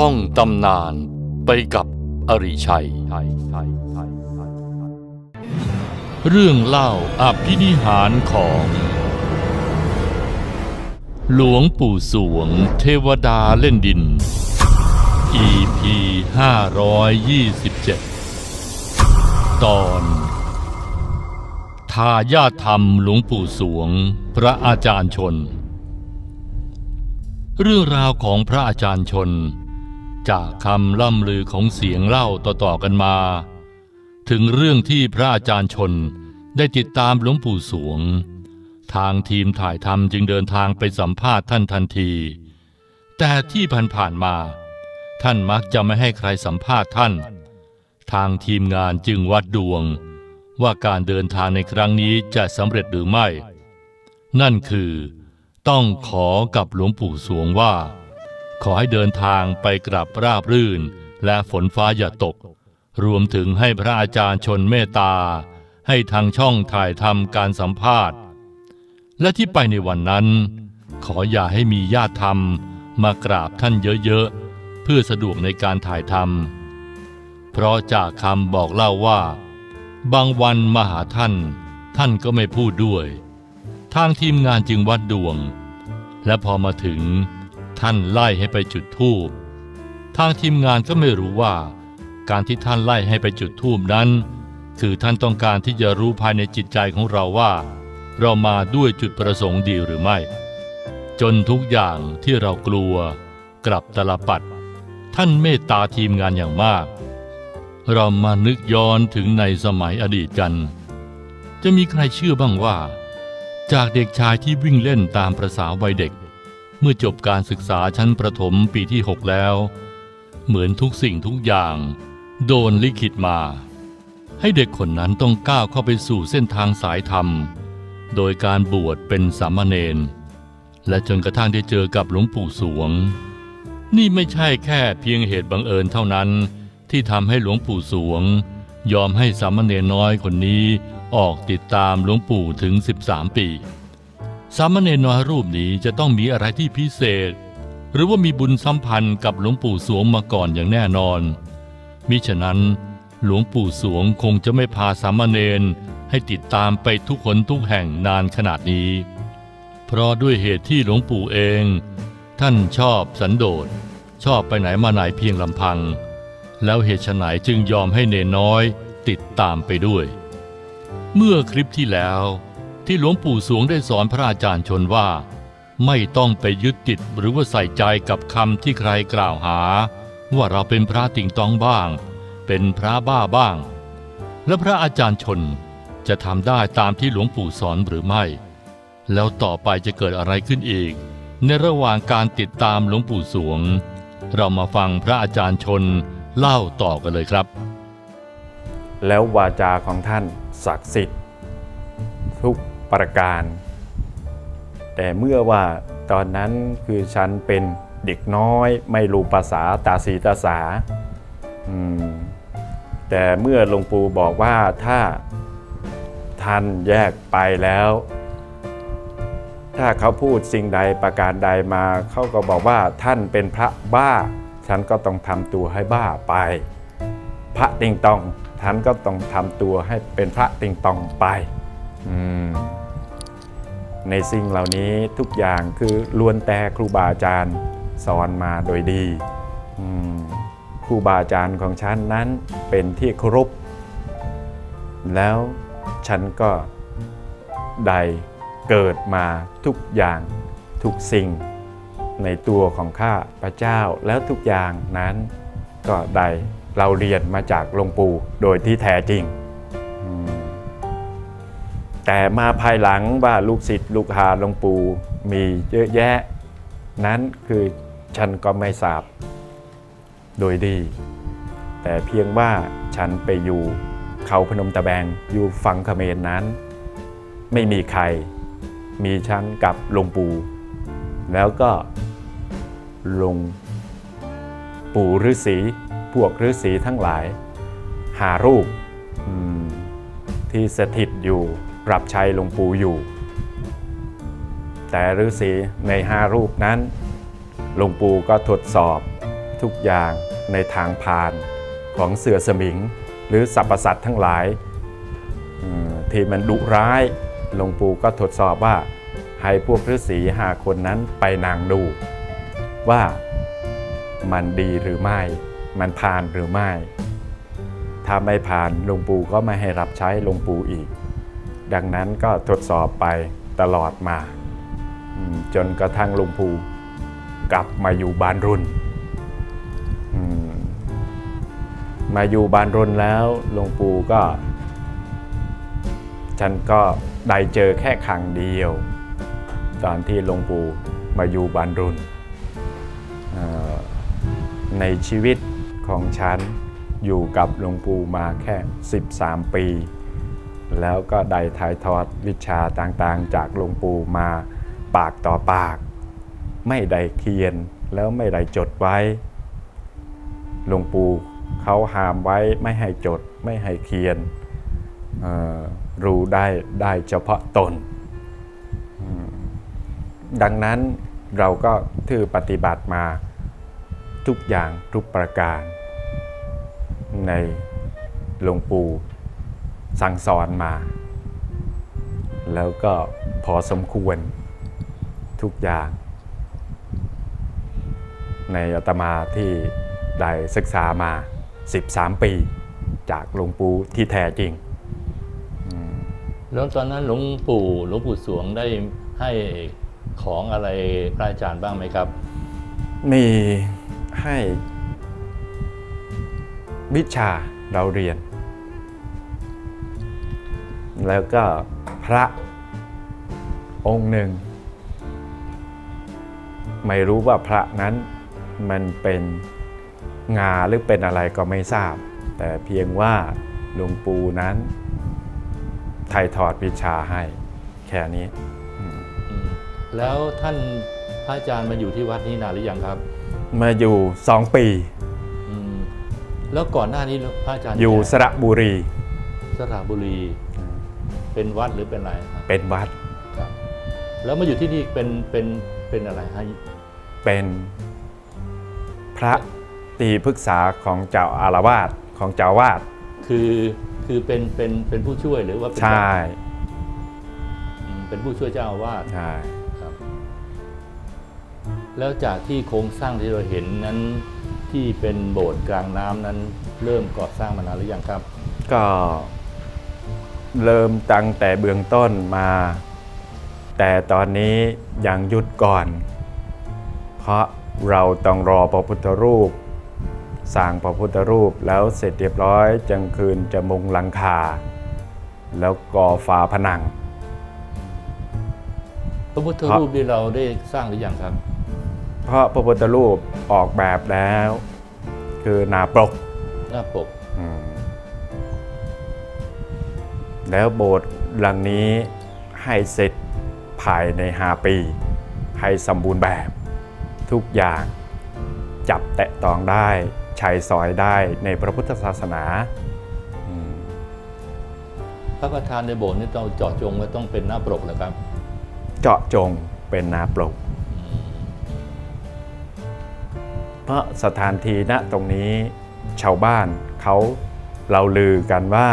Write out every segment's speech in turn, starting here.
ท่องตำนานไปกับอริชัย เรื่องเล่าอภินิหารของ หลวงปู่สวงเทวดาเล่นดิน EP 527 ตอนทายาทธรรมหลวงปู่สวง พระอาจารย์ชน เรื่องราวของพระอาจารย์ชน จากคำล่ำลือของเสียงเล่าต่อๆกันมา ถึงเรื่องที่พระอาจารย์ชนได้ติดตามหลวงปู่สวง ทางทีมถ่ายทำจึงเดินทางไปสัมภาษณ์ท่านทันที แต่ที่ผ่านๆมา ท่านมักจะไม่ให้ใครสัมภาษณ์ท่าน ทางทีมงานจึงวัดดวง ว่าการเดินทางในครั้งนี้จะสำเร็จหรือไม่ นั่นคือ ต้องขอกับหลวงปู่สวงว่า ขอให้เดินทางไปกลับราบรื่น และฝนฟ้าอย่าตก รวมถึงให้พระอาจารย์ชนเมตตา ให้ทางช่องถ่ายทำการสัมภาษณ์ และที่ไปในวันนั้น ขออย่าให้มีญาติธรรมมากราบท่านเยอะๆ เพื่อสะดวกในการถ่ายทำเพราะจากคำบอกเล่าว่า บางวันมาหาท่าน ท่านก็ไม่พูดด้วย ทางทีมงานจึงวัดดวง และพอมาถึง ท่านไล่ให้ไปจุดธูปทางทีมงานก็ไม่รู้ว่า การที่ท่านไล่ให้ไปจุดธูปนั้น คือท่านต้องการที่จะรู้ภายในจิตใจของเราว่า เรามาด้วยจุดประสงค์ดีหรือไม่ จนทุกอย่างที่เรากลัว กลับตลปัด ท่านเมตตาทีมงานอย่างมาก เรามานึกย้อนถึงในสมัยอดีตกัน จะมีใครเชื่อบ้างว่า จากเด็กชายที่วิ่งเล่นตามประษาวัยเด็ก เมื่อจบการศึกษาชั้นประถมปีที่ 6 แล้ว เหมือนทุกสิ่งทุกอย่าง โดนลิขิตมา ให้เด็กคนนั้นต้องก้าวเข้าไปสู่เส้นทางสายธรรม โดยการบวชเป็นสามเณรและจนกระทั่งได้เจอกับหลวงปู่สวง นี่ไม่ใช่แค่เพียงเหตุบังเอิญเท่านั้น ที่ทำให้หลวงปู่สวง ยอมให้สามเณรน้อยคนนี้ออกติดตามหลวงปู่ถึง 13 ปี สามเณรน้อยรูปนี้จะต้องมีอะไรที่พิเศษ หรือว่ามีบุญสัมพันธ์กับหลวงปู่สวงมาก่อนอย่างแน่นอน มิฉะนั้น หลวงปู่สวงคงจะไม่พาสามเณรให้ติดตามไปทุกคนทุกแห่งนานขนาดนี้ เพราะด้วยเหตุที่หลวงปู่เอง ท่านชอบสันโดษชอบไปไหนมาไหนเพียงลำพัง แล้วเหตุไฉนจึงยอมให้เนนน้อยติดตามไปด้วย เมื่อคลิปที่แล้ว ที่หลวงปู่สวงได้สอนพระอาจารย์ชนว่า ไม่ต้องไปยึดติดหรือว่าใส่ใจกับคำที่ใครกล่าวหา ว่าเราเป็นพระติ่งตองบ้าง เป็นพระบ้าบ้าง และพระอาจารย์ชนจะทำได้ตามที่หลวงปู่สอนหรือไม่ แล้วต่อไปจะเกิดอะไรขึ้นอีก ในระหว่างการติดตามหลวงปู่สวง เรามาฟังพระอาจารย์ชนเล่าต่อกันเลยครับ แล้ววาจาของท่านศักดิ์สิทธิ์ทุก ประการ แต่เมื่อว่าตอนนั้นคือฉันเป็นเด็กน้อยไม่รู้ภาษาตาสีตาสาแต่เมื่อหลวงปู่บอกว่าถ้าท่านแยกไปแล้ว ถ้าเขาพูดสิ่งใดประการใดมาเขาก็บอกว่าท่านเป็นพระบ้า ฉันก็ต้องทำตัวให้บ้าไป พระติงตองท่านก็ต้องทำตัวให้เป็นพระติงตองไป อืม ในสิ่งเหล่านี้ทุกอย่างคือล้วนแต่ครูบาอาจารย์สอนมาโดยดี ครูบาอาจารย์ของฉันนั้นเป็นที่เคารพแล้วฉันก็ได้เกิดมาทุกอย่างทุกสิ่งในตัวของข้าพระเจ้าแล้วทุกอย่างนั้นก็ได้เราเรียนมาจากหลวงปู่โดยที่แท้จริง แต่มาภายหลังว่าลูกศิษย์ลูกหาหลวงปู่มีเยอะแยะ นั้นคือฉันก็ไม่ทราบโดยดี แต่เพียงว่าฉันไปอยู่เขาพนมตะแบงอยู่ฝั่งเขมรนั้น ไม่มีใครมีฉันกับหลวงปู่แล้วก็ลงปู่ฤาษีพวกฤาษีทั้งหลาย หารูปที่สถิตอยู่ รับใช้หลวงปู่อยู่ แต่ฤาษีในห้ารูปนั้นหลวงปู่ก็ทดสอบทุกอย่างในทางผ่านของเสือสมิง หรือสรรพสัตว์ทั้งหลายที่มันดุร้ายหลวงปู่ก็ทดสอบว่าให้พวกฤาษีหาคนนั้นไปนางดู ว่ามันดีหรือไม่ มันผ่านหรือไม่ ถ้าไม่ผ่านหลวงปู่ก็ไม่ให้รับใช้หลวงปู่อีก ดังนั้นก็ทดสอบไปตลอดมา จนกระทั่งหลวงปู่กลับมาอยู่บ้านรุ่น มาอยู่บ้านรุ่นแล้วหลวงปู่ก็ ฉันก็ได้เจอแค่ครั้งเดียว ตอนที่หลวงปู่มาอยู่บ้านรุ่นเอ่อในชีวิตของฉันอยู่กับหลวงปู่มาแค่ 13 ปี แล้วก็ได้ถ่ายทอดวิชาต่างๆ จากหลวงปู่มาปากต่อปาก ไม่ได้เขียนแล้วไม่ได้จดไว้หลวงปู่เขาห้ามไว้ไม่ให้จดไม่ให้เขียนรู้ได้ได้เฉพาะตน ดังนั้นเราก็ถือปฏิบัติมาทุกอย่างทุกประการ ในหลวงปู่ สั่งสอนมา แล้วก็พอสมควรทุกอย่าง ในอาตมาที่ได้ศึกษามา 13 ปี จากหลวงปู่ที่แท้จริง แล้วตอนนั้นหลวงปู่หลวงปู่สวงได้ให้ของอะไรพระอาจารย์บ้างไหมครับ มีให้วิชาเราเรียน แล้วก็พระองค์หนึ่ง ไม่รู้ว่าพระนั้นมันเป็นงาหรือเป็นอะไรก็ไม่ทราบ แต่เพียงว่าหลวงปู่นั้นถ่ายทอดวิชาให้แค่นี้อืมแล้วท่านพระอาจารย์มาอยู่ที่วัดนี้นานหรือยังครับ มาอยู่สองปีอืมแล้วก่อนหน้านี้พระอาจารย์อยู่ไหนสระบุรี สระบุรี เป็นวัดหรือเป็นอะไรครับเป็นวัดครับ แล้วมาอยู่ที่นี่เป็นเป็นเป็นอะไรฮะเป็นพระตีปรึกษาของเจ้าอาวาสของเจ้าอาวาสคือคือเป็นเป็นเป็นผู้ช่วยหรือว่าเป็นใช่อืมเป็นผู้ช่วยเจ้าอาวาส ใช่ ครับแล้วจากที่โครงสร้างที่เราเห็นนั้นที่เป็นโบสถ์กลางน้ำนั้น เริ่มก่อสร้างมานานหรือยังครับ ก็ เริ่มตั้งแต่เบื้องต้นมา แต่ตอนนี้ยังหยุดก่อน เพราะเราต้องรอพระพุทธรูปสร้างพระพุทธรูปแล้วเสร็จเรียบร้อยจังคืนจะมุงหลังคา แล้วก่อฝาผนัง พระพุทธรูปที่เราได้สร้างหรือยังครับ เพราะพระพุทธรูปออกแบบแล้ว คือหนาปกหน้าปกอืม แล้วโบสถ์หลังนี้ให้เสร็จภายใน 5 ปี ให้สมบูรณ์แบบ ทุกอย่างจับแตะต้องได้ใช้สอยได้ในพระพุทธศาสนาอืมพระประธานในโบสถ์นี่ต้องเจาะจงว่าต้องเป็นหน้าปกเหรอครับ เจาะจงเป็นนาปลกเพราะสถานที่ณตรงนี้ชาวบ้านเขาเราลือกันว่า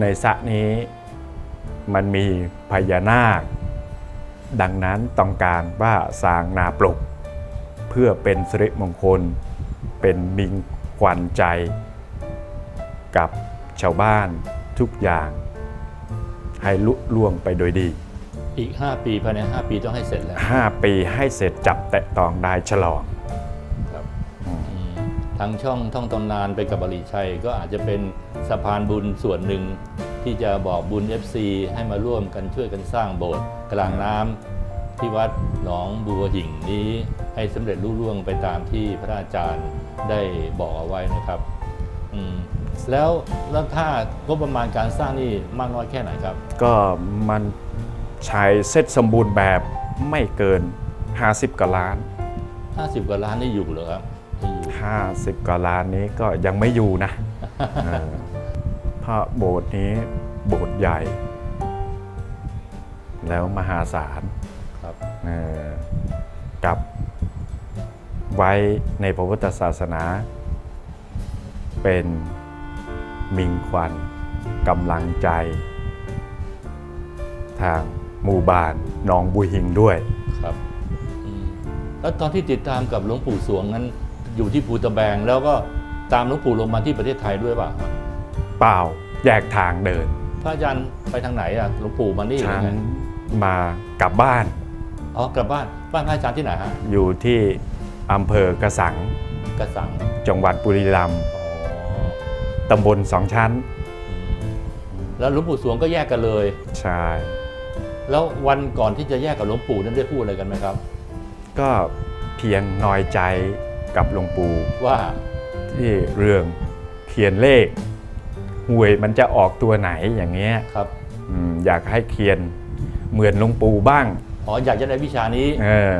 ในสระนี้มันมีพญานาค ดังนั้นต้องการว่าสร้างนาปลก เพื่อเป็นสิริมงคล เป็นมิงขวัญใจ กับชาวบ้านทุกอย่าง ให้ลุล่วงไปโดยดี อีก 5 ปีภายใน 5 ปีต้องให้เสร็จแล้ว 5 ปีให้เสร็จจับแตะตองได้ฉลองครับอืม ทางช่องท่องตำนานไปกับบริชัย ก็อาจจะเป็นสะพานบุญส่วนหนึ่ง ที่จะบอกบุญ FC ให้มาร่วมกันช่วยกันสร้างโบสถ์กลางน้ำที่วัดหนองบัวหิ่งนี้ให้สำเร็จรุ่ร่วงไปตามที่พระอาจารย์ได้บอกเอาไว้นะครับอืมแล้วแล้วถ้างบประมาณการสร้างนี่มากน้อยแค่ไหนครับ ก็มันใช้เซตสมบูรณ์แบบไม่เกิน 50กว่าล้าน 50กว่าล้านนี่อยู่เหรอครับ ไม่อยู่ 50 กว่าล้านนี้ก็ยังไม่อยู่นะเออเพราะโบสถ์นี้โบสถ์ใหญ่ แล้วมหาศาลครับ เออกับไว้ในพระพุทธศาสนา เป็นมิงควันกำลังใจ ทางหมู่บ้านหนองบุยหิงด้วย ครับอืมแล้วตอนที่ติดตามกับหลวงปู่สวงนั้น อยู่ที่ภูตะแบง แล้วก็ตามหลวงปู่ลงมาที่ประเทศไทยด้วยป่ะครับเปล่าแยกทางเดิน พระอาจารย์ไปทางไหนอะหลวงปู่มานี่หรืฉัอนไงมากลับบ้าน อ๋อกลับบ้านบ้านพระอาจารย์ที่ไหนฮะอยู่ที่อำเภอกระสัง กระสังจังหวัดบุรีรัมย์อ๋อตำบลสองชั้นอืมแล้วหลวงปู่สวงก็แยกกันเลย ใช่ แล้ววันก่อนที่จะแยกกับหลวงปู่นั้นได้พูดอะไรกันไหมครับ ก็เพียงน้อยใจ กับหลวงปู่ว่าที่เรื่องเขียนเลขหวยมันจะออกตัวไหนอย่างเงี้ยครับอืมอยากให้เขียนเหมือนหลวงปู่บ้างอ๋ออยากจะได้วิชานี้เออ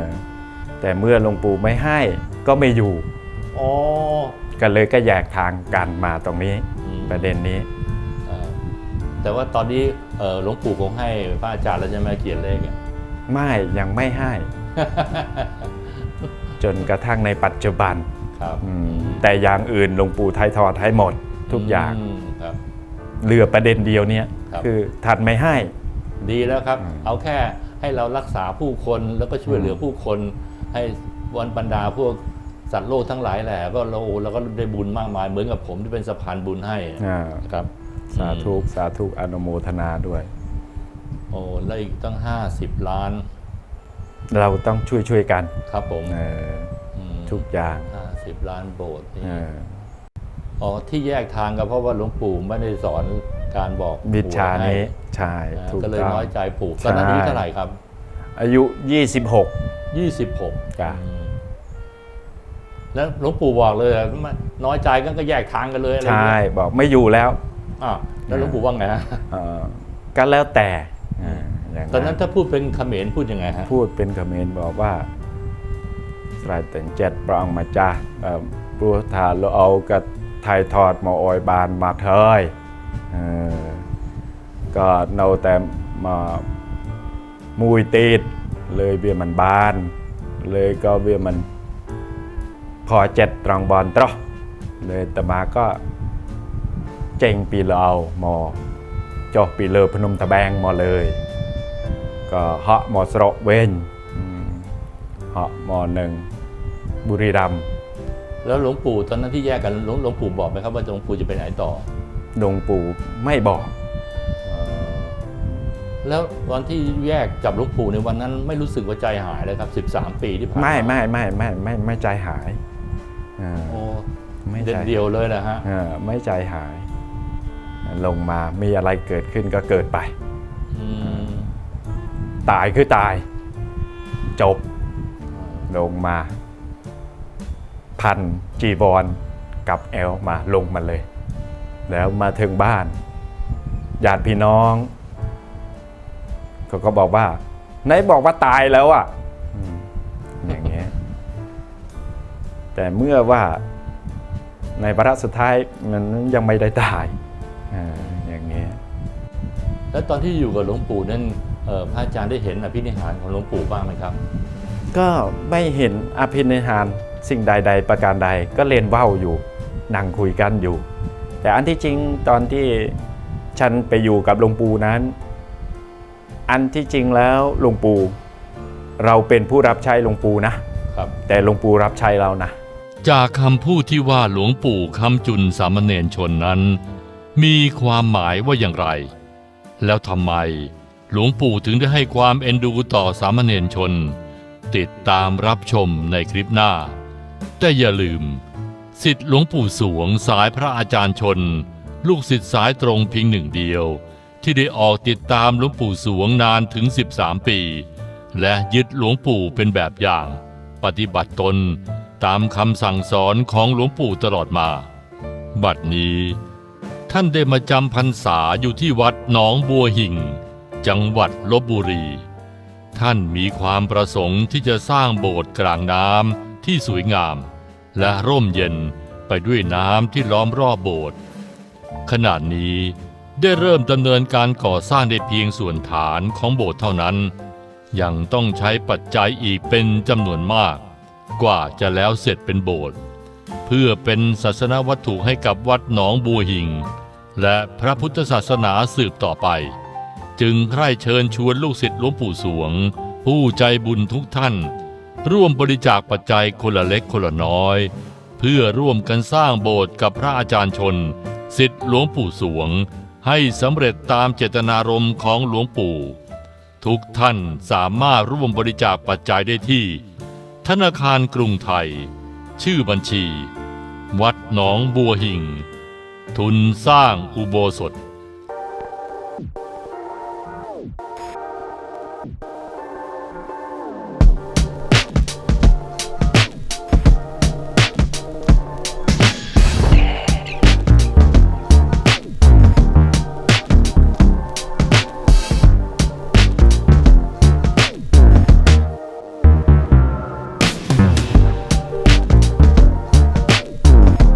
แต่เมื่อหลวงปู่ไม่ให้ก็ไม่อยู่อ๋อก็เลยก็แยกทางกันมาตรงนี้อืมประเด็นนี้เอ่อแต่ว่าตอนนี้เอ่อหลวงปู่คงให้พระอาจารย์แล้วใช่ไหมเขียนเลขอะไม่ยังไม่ให้ จนกระทั่งในปัจจุบันครับอืมแต่อย่างอื่นหลวงปู่ไทยทอดให้หมดทุกอย่างมครับ เหลือประเด็นเดียวเนี่ยครับ คือทันไม่ให้ ดีแล้วครับอืมเอาแค่ให้เรารักษาผู้คนแล้วก็ช่วยเหลือผู้คน ให้วันบรรดาพวกสัตว์โลกทั้งหลายแหละก็เราเราก็ได้บุญมากมายเหมือนกับผมที่เป็นสะพานบุญให้อ่า ครับ สาธุ สาธุอนุโมทนาด้วย โอ้แล้วอีกตั้ง 50 ล้าน เราต้องช่วยช่วยๆกันครับผมเออมทุกอย่าง50ล้านโบสถ์นี่เออ อ๋อที่แยกทางก็เพราะว่าหลวงปู่ไม่ได้สอนการบอกวิชาหวยให้นี้ใช่อ่าถูกก็เลยต้อง น้อยใจปู่ตอนนั้นใช่ อายุเท่าไหร่ครับ อายุ 26 26จ้ะ อืมแล้วหลวงปู่บอกเลยอะไม่น้อยใจกันก็แยกทางกันเลยอะไรใช่เงี้ยบอกไม่อยู่แล้วอ้าวแล้วหลวงปู่ว่าไงฮะ เออก็แล้วแต่อ่า อย่างตอนนั้นถ้าพูดเป็นเขมรพูดยังไงฮะพูดเป็นคอมเขมนต์บอกว่าสายแต่งเจ็ดปรองมาจ้าเอ่อปูถาเราเอากับไทยทอดมาออยบานมาเทยเออก็เนาแต่มามุยตีดเลยเบียมันบาน เลยก็เบียมันพอเจ็ดตรองบอลตรอเลยแต่มาก็เจงปีเราเอามอจอกปีเลอพนมตะแบงมาเลย ก็เหาะมอสระเวนอืมเหาะมอหนึ่งบุรีรัมย์แล้วหลวงปู่ตอนนั้นที่แยกกันหลวงหลวงปู่บอกไหมครับว่าหลวงปู่จะไปไหนต่อหลวงปู่ไม่บอกเอ่อแล้วตอนที่แยกกับหลวงปู่ในวันนั้นไม่รู้สึกว่าใจหายเลยครับ 13 ปีที่ผ่านมาไม่ไม่ไม่ไม่ไม่ไม่ใจหายอ่าโอ้ไม่เด็ใจดเดียวเลยนะฮะอ่าไม่ใจหาย ลงมามีอะไรเกิดขึ้นก็เกิดไปอืม ตายคือตาย จบ ลงมา พันจีบอลกับแอลมาลงมาเลย แล้วมาถึงบ้านญาติพี่น้อง เขาก็บอกว่าไหนบอกว่าตายแล้วอะอย่างเงี้ยแต่เมื่อว่าในวาระสุดท้ายมันยังไม่ได้ตายออย่างเงี้ยแล้วตอนที่อยู่กับหลวงปู่นั้น พระอาจารย์ได้เห็นอภินิหารของหลวงปู่บ้างไหมครับ ก็ไม่เห็นอภินิหารสิ่งใด ๆ ประการใดก็เล่นว่าวอยู่นั่งคุยกันอยู่ แต่อันที่จริงตอนที่ฉันไปอยู่กับหลวงปู่นั้น อันที่จริงแล้วหลวงปู่เราเป็นผู้รับใช้หลวงปู่นะครับ แต่หลวงปู่รับใช้เรานะ จากคำพูดที่ว่าหลวงปู่คำจุนสามเณรชนนั้น มีความหมายว่าอย่างไร แล้วทำไม หลวงปู่ถึงได้ให้ความเอ็นดูต่อสามเณรชน ติดตามรับชมในคลิปหน้า แต่อย่าลืม สิทธิหลวงปู่สวงสายพระอาจารย์ชน ลูกศิษย์สายตรงเพียงหนึ่งเดียว ที่ได้ออกติดตามหลวงปู่สวงนานถึง 13 ปี และยึดหลวงปู่เป็นแบบอย่าง ปฏิบัติตนตามคำสั่งสอนของหลวงปู่ตลอดมา บัดนี้ ท่านได้มาจำพรรษาอยู่ที่วัดหนองบัวหิ่ง จังหวัดลบบุรี ท่านมีความประสงค์ที่จะสร้างโบสถ์กลางน้ำที่สวยงาม และร่มเย็นไปด้วยน้ำที่ล้อมรอบโบสถ์ขณะนี้ได้เริ่มดำเนินการก่อสร้างได้เพียงส่วนฐานของโบสถ์เท่านั้น ยังต้องใช้ปัจจัยอีกเป็นจำนวนมาก กว่าจะแล้วเสร็จเป็นโบสถ์เพื่อเป็นศาสนวัตถุให้กับวัดหนองบัวหิง และพระพุทธศาสนาสืบต่อไป จึงใคร่เชิญชวนลูกศิษย์หลวงปู่สวง ผู้ใจบุญทุกท่าน ร่วมบริจาคปัจจัยคนละเล็กคนละน้อย เพื่อร่วมกันสร้างโบสถ์กับพระอาจารย์ชนศิษย์หลวงปู่สวง ให้สำเร็จตามเจตนารมณ์ของหลวงปู่ ทุกท่านสามารถร่วมบริจาคปัจจัยได้ที่ ธนาคารกรุงไทย ชื่อบัญชี วัดหนองบัวหิ่งทุนสร้างอุโบสถ